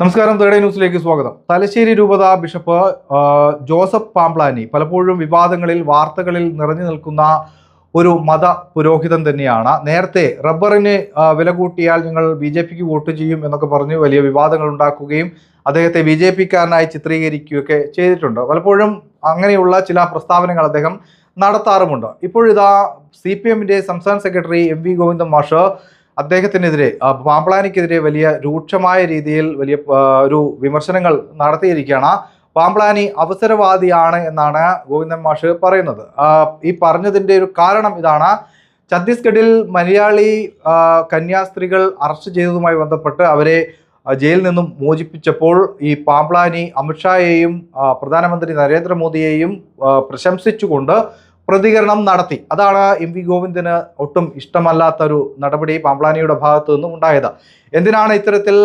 നമസ്കാരം തേർഡ് ന്യൂസിലേക്ക് സ്വാഗതം. തലശ്ശേരി രൂപത ബിഷപ്പ് ജോസഫ് പാംപ്ലാനി പലപ്പോഴും വിവാദങ്ങളിൽ വാർത്തകളിൽ നിറഞ്ഞു നിൽക്കുന്ന ഒരു മത പുരോഹിതൻ തന്നെയാണ്. നേരത്തെ റബ്ബറിന് വില കൂട്ടിയാൽ ഞങ്ങൾ ബി ജെ പിക്ക് വോട്ട് ചെയ്യും എന്നൊക്കെ പറഞ്ഞ് വലിയ വിവാദങ്ങൾ ഉണ്ടാക്കുകയും അദ്ദേഹത്തെ ബി ജെ പിക്കാരനായി ചിത്രീകരിക്കുകയൊക്കെ ചെയ്തിട്ടുണ്ട്. പലപ്പോഴും അങ്ങനെയുള്ള ചില പ്രസ്താവനകൾ അദ്ദേഹം നടത്താറുമുണ്ട്. ഇപ്പോഴിതാ സി പി എമ്മിന്റെ സംസ്ഥാന സെക്രട്ടറി എം വി ഗോവിന്ദൻ മാഷ് അദ്ദേഹത്തിനെതിരെ പാംപ്ലാനിക്കെതിരെ വലിയ രൂക്ഷമായ രീതിയിൽ വലിയ ഒരു വിമർശനങ്ങൾ നടത്തിയിരിക്കുകയാണ്. പാമ്പ്ലാനി അവസരവാദിയാണ് എന്നാണ് ഗോവിന്ദൻ മാഷ് പറയുന്നത്. ഈ പറഞ്ഞതിന്റെ ഒരു കാരണം ഇതാണ്. ഛത്തീസ്ഗഡിൽ മലയാളി കന്യാസ്ത്രീകൾ അറസ്റ്റ് ചെയ്തതുമായി ബന്ധപ്പെട്ട് അവരെ ജയിലിൽ നിന്നും മോചിപ്പിച്ചപ്പോൾ ഈ പാമ്പ്ലാനി അമിത്ഷായെയും പ്രധാനമന്ത്രി നരേന്ദ്രമോദിയെയും പ്രശംസിച്ചുകൊണ്ട് പ്രതികരണം നടത്തി. അതാണ് എം വി ഗോവിന്ദന് ഒട്ടും ഇഷ്ടമല്ലാത്തൊരു നടപടി പാമ്പ്ലാനിയുടെ ഭാഗത്തു നിന്നും ഉണ്ടായത്. എന്തിനാണ് ഇത്തരത്തിൽ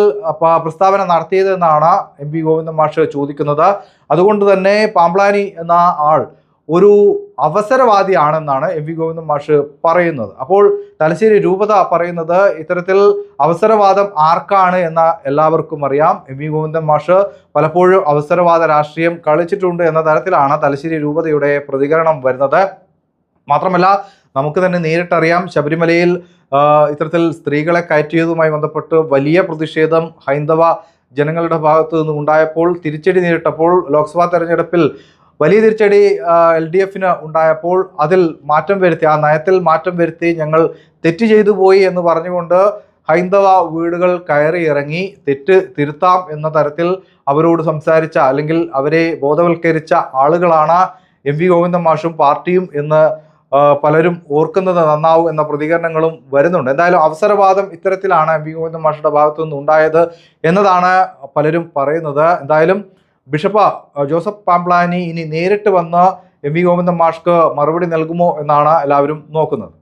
പ്രസ്താവന നടത്തിയതെന്നാണ് എം വി ഗോവിന്ദൻ മാഷ് ചോദിക്കുന്നത്. അതുകൊണ്ട് തന്നെ പാമ്പ്ലാനി എന്ന ആൾ ഒരു അവസരവാദിയാണെന്നാണ് എം വി ഗോവിന്ദൻ മാഷ് പറയുന്നത്. അപ്പോൾ തലശ്ശേരി രൂപത പറയുന്നത് ഇത്തരത്തിൽ അവസരവാദം ആർക്കാണ് എന്ന എല്ലാവർക്കും അറിയാം. എം വി ഗോവിന്ദൻ മാഷ് പലപ്പോഴും അവസരവാദ രാഷ്ട്രീയം കളിച്ചിട്ടുണ്ട് എന്ന തരത്തിലാണ് തലശ്ശേരി രൂപതയുടെ പ്രതികരണം വരുന്നത്. മാത്രമല്ല നമുക്ക് തന്നെ നേരിട്ടറിയാം ശബരിമലയിൽ ഇത്തരത്തിൽ സ്ത്രീകളെ കയറ്റിയതുമായി ബന്ധപ്പെട്ട് വലിയ പ്രതിഷേധം ഹൈന്ദവ ജനങ്ങളുടെ ഭാഗത്തു നിന്നും ഉണ്ടായപ്പോൾ തിരിച്ചടി നേരിട്ടപ്പോൾ ലോക്സഭാ തെരഞ്ഞെടുപ്പിൽ വലിയ തിരിച്ചടി എൽ ഡി എഫിന് ഉണ്ടായപ്പോൾ അതിൽ മാറ്റം വരുത്തി ആ നയത്തിൽ മാറ്റം വരുത്തി ഞങ്ങൾ തെറ്റ് ചെയ്തു പോയി എന്ന് പറഞ്ഞുകൊണ്ട് ഹൈന്ദവ വീടുകൾ കയറി ഇറങ്ങി തെറ്റ് തിരുത്താം എന്ന തരത്തിൽ അവരോട് സംസാരിച്ച അല്ലെങ്കിൽ അവരെ ബോധവൽക്കരിച്ച ആളുകളാണ് എം വി ഗോവിന്ദൻ മാഷും പാർട്ടിയും എന്ന് പലരും ഓർക്കുന്നത് നന്നാവും എന്ന പ്രതികരണങ്ങളും വരുന്നുണ്ട്. എന്തായാലും അവസരവാദം ഇത്തരത്തിലാണ് എം വി ഗോവിന്ദൻ മാഷയുടെ ഭാഗത്തു നിന്ന് ഉണ്ടായത് എന്നതാണ് പലരും പറയുന്നത്. എന്തായാലും ബിഷപ്പ് ജോസഫ് പാംപ്ലാനി ഇനി നേരിട്ട് വന്ന് എം വി ഗോവിന്ദൻ മാഷ്ക്ക് മറുപടി നൽകുമോ എന്നാണ് എല്ലാവരും നോക്കുന്നത്.